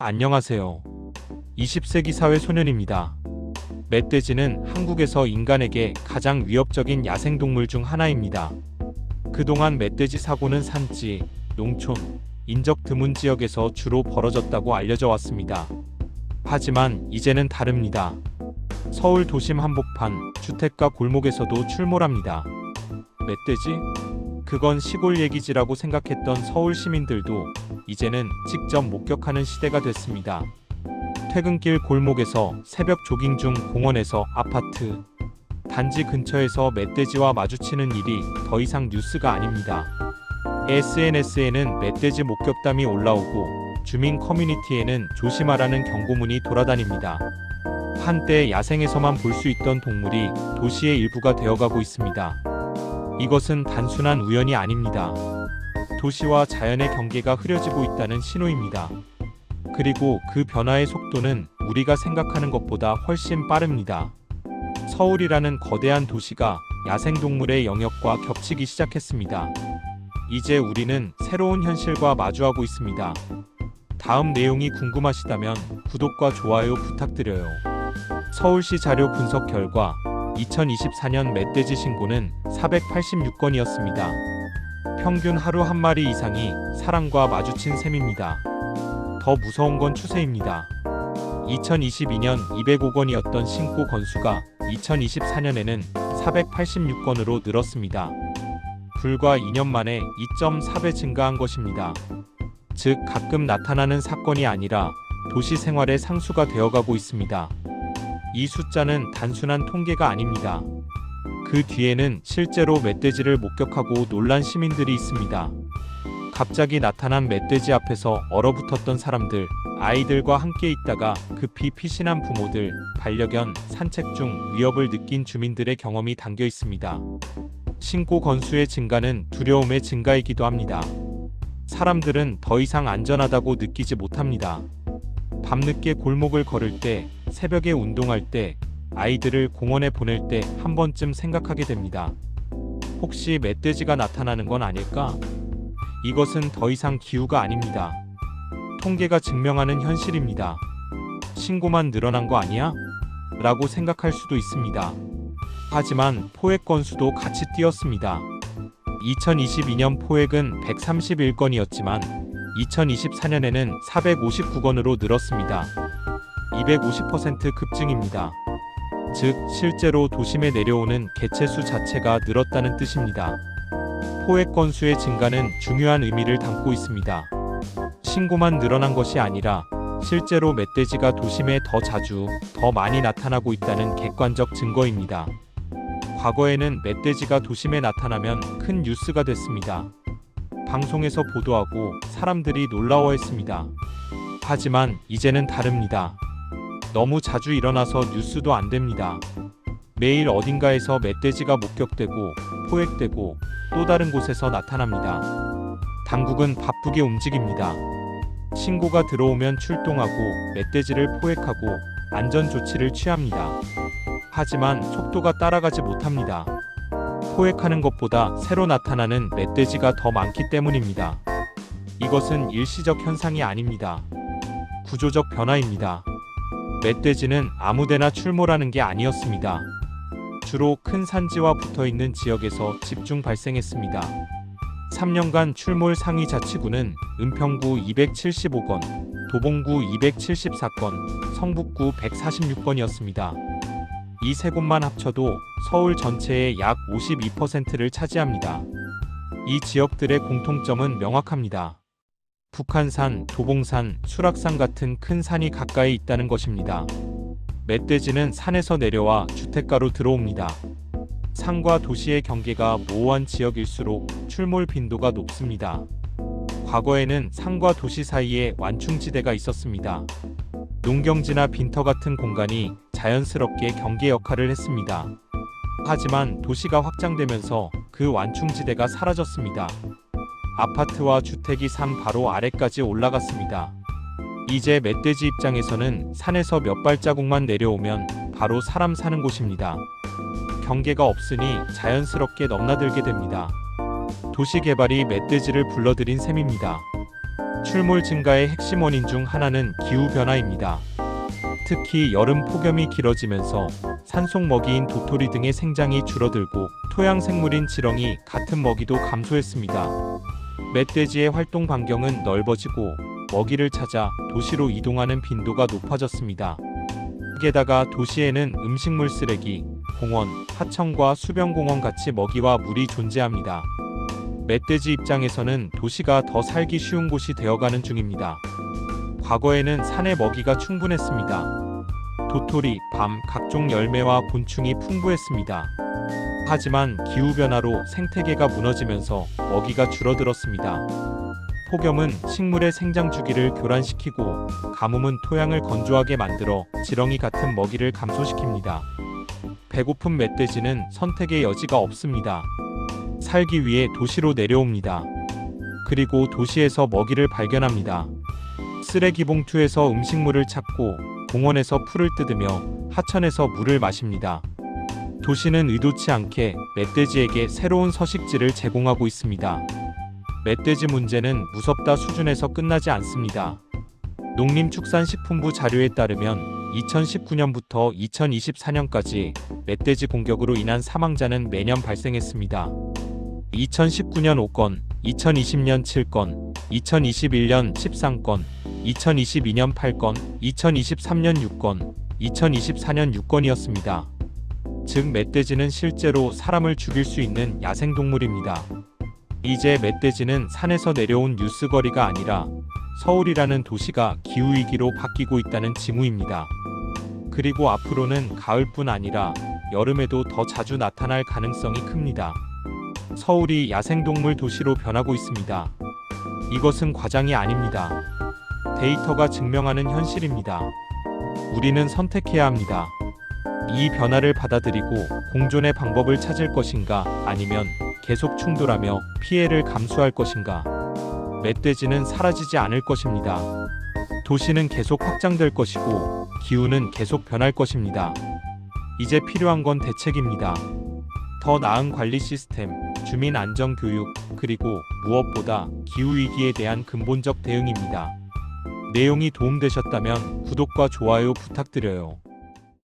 안녕하세요. 20세기 사회 소년입니다. 멧돼지는 한국에서 인간에게 가장 위협적인 야생동물 중 하나입니다. 그동안 멧돼지 사고는 산지, 농촌, 인적 드문 지역에서 주로 벌어졌다고 알려져 왔습니다. 하지만 이제는 다릅니다. 서울 도심 한복판, 주택가 골목에서도 출몰합니다. 멧돼지? 그건 시골 얘기지라고 생각했던 서울 시민들도 이제는 직접 목격하는 시대가 됐습니다. 퇴근길 골목에서 새벽 조깅 중 공원에서 아파트, 단지 근처에서 멧돼지와 마주치는 일이 더 이상 뉴스가 아닙니다. SNS에는 멧돼지 목격담이 올라오고 주민 커뮤니티에는 조심하라는 경고문이 돌아다닙니다. 한때 야생에서만 볼 수 있던 동물이 도시의 일부가 되어가고 있습니다. 이것은 단순한 우연이 아닙니다. 도시와 자연의 경계가 흐려지고 있다는 신호입니다. 그리고 그 변화의 속도는 우리가 생각하는 것보다 훨씬 빠릅니다. 서울이라는 거대한 도시가 야생동물의 영역과 겹치기 시작했습니다. 이제 우리는 새로운 현실과 마주하고 있습니다. 다음 내용이 궁금하시다면 구독과 좋아요 부탁드려요. 서울시 자료 분석 결과 2024년 멧돼지 신고는 486건이었습니다. 평균 하루 한 마리 이상이 사람과 마주친 셈입니다. 더 무서운 건 추세입니다. 2022년 205 건이었던 신고 건수가 2024년에는 486건으로 늘었습니다. 불과 2년 만에 2.4배 증가한 것입니다. 즉, 가끔 나타나는 사건이 아니라 도시 생활의 상수가 되어가고 있습니다. 이 숫자는 단순한 통계가 아닙니다. 그 뒤에는 실제로 멧돼지를 목격하고 놀란 시민들이 있습니다. 갑자기 나타난 멧돼지 앞에서 얼어붙었던 사람들, 아이들과 함께 있다가 급히 피신한 부모들, 반려견, 산책 중 위협을 느낀 주민들의 경험이 담겨 있습니다. 신고 건수의 증가는 두려움의 증가이기도 합니다. 사람들은 더 이상 안전하다고 느끼지 못합니다. 밤늦게 골목을 걸을 때, 새벽에 운동할 때, 아이들을 공원에 보낼 때 한 번쯤 생각하게 됩니다. 혹시 멧돼지가 나타나는 건 아닐까? 이것은 더 이상 기우가 아닙니다. 통계가 증명하는 현실입니다. 신고만 늘어난 거 아니야? 라고 생각할 수도 있습니다. 하지만 포획 건수도 같이 뛰었습니다. 2022년 포획은 131건이었지만 2024년에는 459건으로 늘었습니다. 250% 급증입니다. 즉, 실제로 도심에 내려오는 개체수 자체가 늘었다는 뜻입니다. 포획 건수의 증가는 중요한 의미를 담고 있습니다. 신고만 늘어난 것이 아니라 실제로 멧돼지가 도심에 더 자주, 더 많이 나타나고 있다는 객관적 증거입니다. 과거에는 멧돼지가 도심에 나타나면 큰 뉴스가 됐습니다. 방송에서 보도하고 사람들이 놀라워했습니다. 하지만 이제는 다릅니다. 너무 자주 일어나서 뉴스도 안 됩니다. 매일 어딘가에서 멧돼지가 목격되고 포획되고 또 다른 곳에서 나타납니다. 당국은 바쁘게 움직입니다. 신고가 들어오면 출동하고 멧돼지를 포획하고 안전 조치를 취합니다. 하지만 속도가 따라가지 못합니다. 포획하는 것보다 새로 나타나는 멧돼지가 더 많기 때문입니다. 이것은 일시적 현상이 아닙니다. 구조적 변화입니다. 멧돼지는 아무데나 출몰하는 게 아니었습니다. 주로 큰 산지와 붙어 있는 지역에서 집중 발생했습니다. 3년간 출몰 상위 자치구는 은평구 275건, 도봉구 274건, 성북구 146건이었습니다. 이 세 곳만 합쳐도 서울 전체의 약 52%를 차지합니다. 이 지역들의 공통점은 명확합니다. 북한산, 도봉산, 수락산 같은 큰 산이 가까이 있다는 것입니다. 멧돼지는 산에서 내려와 주택가로 들어옵니다. 산과 도시의 경계가 모호한 지역일수록 출몰 빈도가 높습니다. 과거에는 산과 도시 사이에 완충지대가 있었습니다. 농경지나 빈터 같은 공간이 자연스럽게 경계 역할을 했습니다. 하지만 도시가 확장되면서 그 완충지대가 사라졌습니다. 아파트와 주택이 산 바로 아래까지 올라갔습니다. 이제 멧돼지 입장에서는 산에서 몇 발자국만 내려오면 바로 사람 사는 곳입니다. 경계가 없으니 자연스럽게 넘나들게 됩니다. 도시 개발이 멧돼지를 불러들인 셈입니다. 출몰 증가의 핵심 원인 중 하나는 기후 변화입니다. 특히 여름 폭염이 길어지면서 산속 먹이인 도토리 등의 생장이 줄어들고 토양 생물인 지렁이 같은 먹이도 감소했습니다. 멧돼지의 활동 반경은 넓어지고 먹이를 찾아 도시로 이동하는 빈도가 높아졌습니다. 게다가 도시에는 음식물 쓰레기, 공원, 하천과 수변공원 같이 먹이와 물이 존재합니다. 멧돼지 입장에서는 도시가 더 살기 쉬운 곳이 되어가는 중입니다. 과거에는 산에 먹이가 충분했습니다. 도토리, 밤, 각종 열매와 곤충이 풍부했습니다. 하지만 기후변화로 생태계가 무너지면서 먹이가 줄어들었습니다. 폭염은 식물의 생장 주기를 교란시키고 가뭄은 토양을 건조하게 만들어 지렁이 같은 먹이를 감소시킵니다. 배고픈 멧돼지는 선택의 여지가 없습니다. 살기 위해 도시로 내려옵니다. 그리고 도시에서 먹이를 발견합니다. 쓰레기 봉투에서 음식물을 찾고 공원에서 풀을 뜯으며 하천에서 물을 마십니다. 도시는 의도치 않게 멧돼지에게 새로운 서식지를 제공하고 있습니다. 멧돼지 문제는 무섭다 수준에서 끝나지 않습니다. 농림축산식품부 자료에 따르면 2019년부터 2024년까지 멧돼지 공격으로 인한 사망자는 매년 발생했습니다. 2019년 5건, 2020년 7건, 2021년 13건, 2022년 8건, 2023년 6건, 2024년 6건이었습니다. 즉 멧돼지는 실제로 사람을 죽일 수 있는 야생동물입니다. 이제 멧돼지는 산에서 내려온 뉴스거리가 아니라 서울이라는 도시가 기후위기로 바뀌고 있다는 징후입니다. 그리고 앞으로는 가을뿐 아니라 여름에도 더 자주 나타날 가능성이 큽니다. 서울이 야생동물 도시로 변하고 있습니다. 이것은 과장이 아닙니다. 데이터가 증명하는 현실입니다. 우리는 선택해야 합니다. 이 변화를 받아들이고 공존의 방법을 찾을 것인가 아니면 계속 충돌하며 피해를 감수할 것인가. 멧돼지는 사라지지 않을 것입니다. 도시는 계속 확장될 것이고 기후는 계속 변할 것입니다. 이제 필요한 건 대책입니다. 더 나은 관리 시스템, 주민 안전 교육, 그리고 무엇보다 기후 위기에 대한 근본적 대응입니다. 내용이 도움되셨다면 구독과 좋아요 부탁드려요.